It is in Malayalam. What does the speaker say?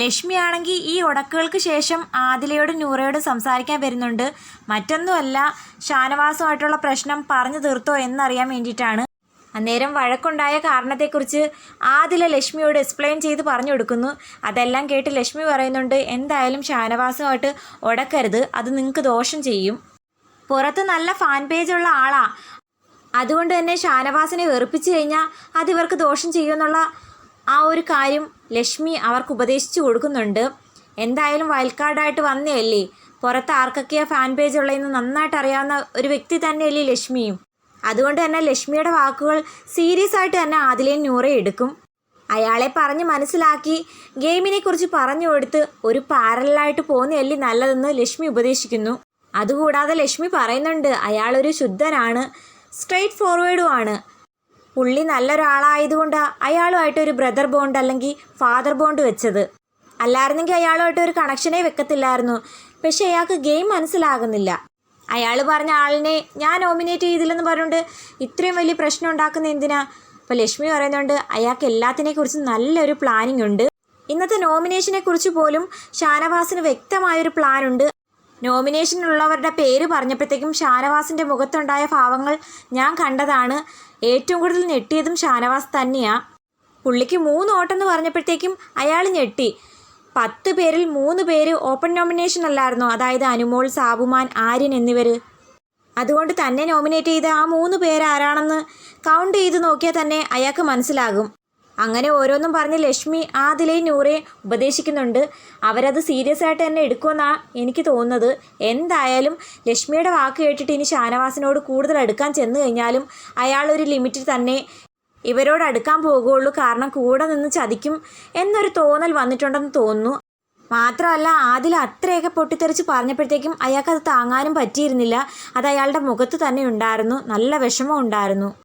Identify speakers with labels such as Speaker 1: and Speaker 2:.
Speaker 1: ലക്ഷ്മി ആണെങ്കിൽ ഈ ഉടക്കുകൾക്ക് ശേഷം ആദിലയോടും നൂറയോടും സംസാരിക്കാൻ വരുന്നുണ്ട്. മറ്റൊന്നുമല്ല ഷാനവാസമായിട്ടുള്ള പ്രശ്നം പറഞ്ഞു തീർത്തോ എന്നറിയാൻ വേണ്ടിയിട്ടാണ്. അന്നേരം വഴക്കുണ്ടായ കാരണത്തെക്കുറിച്ച് ആദില ലക്ഷ്മിയോട് എക്സ്പ്ലെയിൻ ചെയ്ത് പറഞ്ഞു കൊടുക്കുന്നു. അതെല്ലാം കേട്ട് ലക്ഷ്മി പറയുന്നുണ്ട് എന്തായാലും ഷാനവാസമായിട്ട് ഉടക്കരുത് അത് നിങ്ങൾക്ക് ദോഷം ചെയ്യും. പുറത്ത് നല്ല ഫാൻ പേജുള്ള ആളാ. അതുകൊണ്ട് തന്നെ ഷാനവാസിനെ വെറുപ്പിച്ചു കഴിഞ്ഞാൽ അത് ഇവർക്ക് ദോഷം ചെയ്യുമെന്നുള്ള ആ ഒരു കാര്യം ലക്ഷ്മി അവർക്ക് ഉപദേശിച്ചു കൊടുക്കുന്നുണ്ട്. എന്തായാലും വൈൽഡ് വയൽക്കാടായിട്ട് വന്നതല്ലേ? പുറത്ത് ആർക്കൊക്കെയാണ് ഫാൻ പേജ് ഉള്ളതെന്ന് നന്നായിട്ട് അറിയാവുന്ന ഒരു വ്യക്തി തന്നെയല്ലേ ലക്ഷ്മിയും. അതുകൊണ്ട് തന്നെ ലക്ഷ്മിയുടെ വാക്കുകൾ സീരിയസ് ആയിട്ട് തന്നെ ആദിലയും ന്യൂറെ എടുക്കും. അയാളെ പറഞ്ഞ് മനസ്സിലാക്കി ഗെയിമിനെ കുറിച്ച് പറഞ്ഞു കൊടുത്ത് ഒരു പാരലായിട്ട് പോകുന്നതല്ലേ നല്ലതെന്ന് ലക്ഷ്മി ഉപദേശിക്കുന്നു. അതുകൂടാതെ ലക്ഷ്മി പറയുന്നുണ്ട് അയാളൊരു ശുദ്ധനാണ് സ്ട്രെയിറ്റ് ഫോർവേഡുമാണ് പുള്ളി നല്ലൊരാളായതുകൊണ്ട് അയാളുമായിട്ട് ഒരു ബ്രദർ ബോണ്ട് അല്ലെങ്കിൽ ഫാദർ ബോണ്ട് വെച്ചത്. അല്ലായിരുന്നെങ്കിൽ അയാളുമായിട്ട് ഒരു കണക്ഷനേ വെക്കത്തില്ലായിരുന്നു. പക്ഷേ അയാൾക്ക് ഗെയിം മനസ്സിലാകുന്നില്ല. അയാൾ പറഞ്ഞ ആളിനെ ഞാൻ നോമിനേറ്റ് ചെയ്തില്ലെന്ന് പറഞ്ഞുകൊണ്ട് ഇത്രയും വലിയ പ്രശ്നം ഉണ്ടാക്കുന്ന എന്തിനാ? അപ്പോൾ ലക്ഷ്മി പറയുന്നുണ്ട് അയാൾക്ക് എല്ലാത്തിനെക്കുറിച്ചും നല്ലൊരു പ്ലാനിംഗ് ഉണ്ട്. ഇന്നത്തെ നോമിനേഷനെ കുറിച്ച് പോലും ഷാനവാസിന് വ്യക്തമായൊരു പ്ലാൻ ഉണ്ട് നോമിനേഷനുള്ളവരുടെ പേര് പറഞ്ഞപ്പോഴത്തേക്കും ഷാനവാസിന്റെ മുഖത്തുണ്ടായ ഭാവങ്ങൾ ഞാൻ കണ്ടതാണ്. ഏറ്റവും കൂടുതൽ ഞെട്ടിയതും ഷാനവാസ് തന്നെയാണ് പുള്ളിക്ക് മൂന്ന് ഓട്ടെന്ന് പറഞ്ഞപ്പോഴത്തേക്കും അയാൾ ഞെട്ടി. പത്ത് പേരിൽ മൂന്ന് പേര് ഓപ്പൺ നോമിനേഷൻ അല്ലായിരുന്നോ? അതായത് അനുമോൾ സാബുമാൻ ആര്യൻ എന്നിവർ അതുകൊണ്ട് തന്നെ നോമിനേറ്റ് ചെയ്ത ആ മൂന്ന് പേരാരാണെന്ന് കൗണ്ട് ചെയ്ത് നോക്കിയാൽ തന്നെ അയാൾക്ക് മനസ്സിലാകും. അങ്ങനെ ഓരോന്നും പറഞ്ഞ് ലക്ഷ്മി ആദിലയും നൂറേയും ഉപദേശിക്കുന്നുണ്ട്. അവരത് സീരിയസ് ആയിട്ട് തന്നെ എടുക്കുമെന്നാണ് എനിക്ക് തോന്നുന്നത്. എന്തായാലും ലക്ഷ്മിയുടെ വാക്ക് കേട്ടിട്ട് ഇനി ഷാനവാസിനോട് കൂടുതൽ അടുക്കാൻ ചെന്ന് കഴിഞ്ഞാലും അയാൾ ഒരു ലിമിറ്റിൽ തന്നെ ഇവരോട് അടുക്കാൻ പോകുകയുള്ളൂ. കാരണം കൂടെ നിന്ന് ചതിക്കും എന്നൊരു തോന്നൽ വന്നിട്ടുണ്ടെന്ന് തോന്നുന്നു. മാത്രമല്ല ആദിൽ അത്രയൊക്കെ പൊട്ടിത്തെറിച്ച് പറഞ്ഞപ്പോഴത്തേക്കും അയാൾക്ക് അത് താങ്ങാനും പറ്റിയിരുന്നില്ല. അത് അയാളുടെ മുഖത്ത് തന്നെ ഉണ്ടായിരുന്നു. നല്ല വിഷമം ഉണ്ടായിരുന്നു.